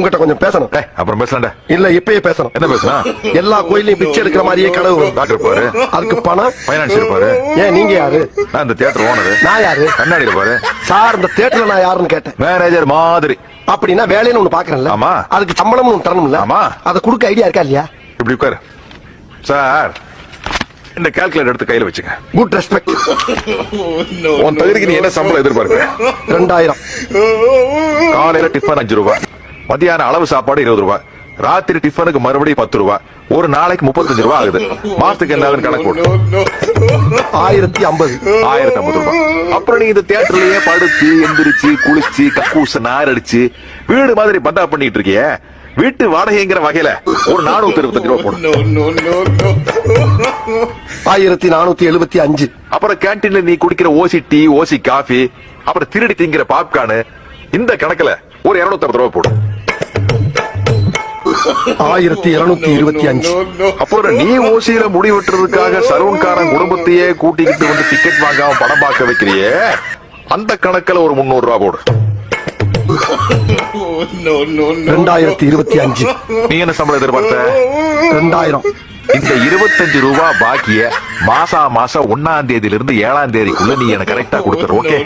உங்ககிட்ட கொஞ்சம் பேசணும். அப்புறம் பேசலாம்டா. இல்ல இப்பயே பேசணும். என்ன பேசணும் எல்லா கோயிலையும் பிச்சை எடுக்கிற மாதிரியே வரும். டாக்டர் இருப்பாரு. அதுக்கு பணம். பைனான்ஸ் இருப்பாரு. ஏன் நீங்க யாரு? நான் இந்த தியேட்டர் ஓனர் நான் யாரு? கண்ணாடி இருப்பாரு சார் இந்த தியேட்டர்ல நான் யாருன்னு கேட்டேன். மேனேஜர் மாதிரி. அப்படின்னா வேலைன்னு ஒண்ணு பாக்குறேன்ல. ஆமா. அதுக்கு சம்பளம் ஒண்ணு தரணும்ல. ஆமா. அதை கொடுக்க ஐடியா இருக்கா இல்லையா? இப்படி உட்காரு. சார் இந்த கால்குலேட்டர் எடுத்து கையில வச்சுக்க. குட் ரெஸ்பெக்ட் உன் தகுதிக்கு நீ என்ன சம்பளம் எதிர்பார்க்க ரெண்டாயிரம். காலையில டிஃபன் அஞ்சு ரூபாய். மத்தியான அளவு சாப்பாடு இருபது ரூபாய். ராத்திரி டிஃபனுக்கு மறுபடியும் பத்து ரூபாய். ஒரு நாளைக்கு முப்பத்தஞ்சு ரூபாய் ஆகுது. மாசத்துக்கு என்ன கணக்கு போட்டு ஆயிரத்தி ஐம்பது ஆயிரத்தி ஐம்பது ரூபாய். அப்புறம் நீ இந்த தியேட்டர்லயே படுத்து எந்திரிச்சு குளிச்சு கக்கூச நார் அடிச்சு வீடு மாதிரி பந்தா பண்ணிட்டு இருக்கிய. வீட்டு வாடகைங்கிற வகையில ஒரு நானூத்தி இருபத்தஞ்சு ரூபாய் போடும் ஆயிரத்தி நானூத்தி எழுபத்தி அஞ்சு. அப்புறம் கேண்டீன்ல நீ குடிக்கிற ஓசி டீ ஓசி காஃபி அப்புறம் திருடி திங்கிற பாப்கார்னு இந்த கணக்குல ஒரு இருநூத்தி அறுபது ரூபாய் போடு. ஆயிரத்தி இருநூத்தி இருபத்தி அஞ்சு. அப்புறம் நீ ஓசியில முடி வெட்டுறதுக்காக சரவண்காரன் குடும்பத்தையே கூட்டிக்கிட்டு வந்து டிக்கெட் வாங்காம படம் பார்க்க வைக்கிறியே? அந்த கணக்குல ஒரு முன்னூறு ரூபாய் போடு ரெண்டாயிரத்தி இருபத்தி அஞ்சு. நீ என்ன சம்பளம் எதிர்பார்த்த? ரெண்டாயிரம். இந்த இருபத்தஞ்சு ரூபாய் பாக்கிய மாசா மாசம் ஒன்னாம் தேதியில இருந்து ஏழாம் தேதிக்குள்ள நீ எனக்கு கரெக்டா கொடுத்துரு ஓகே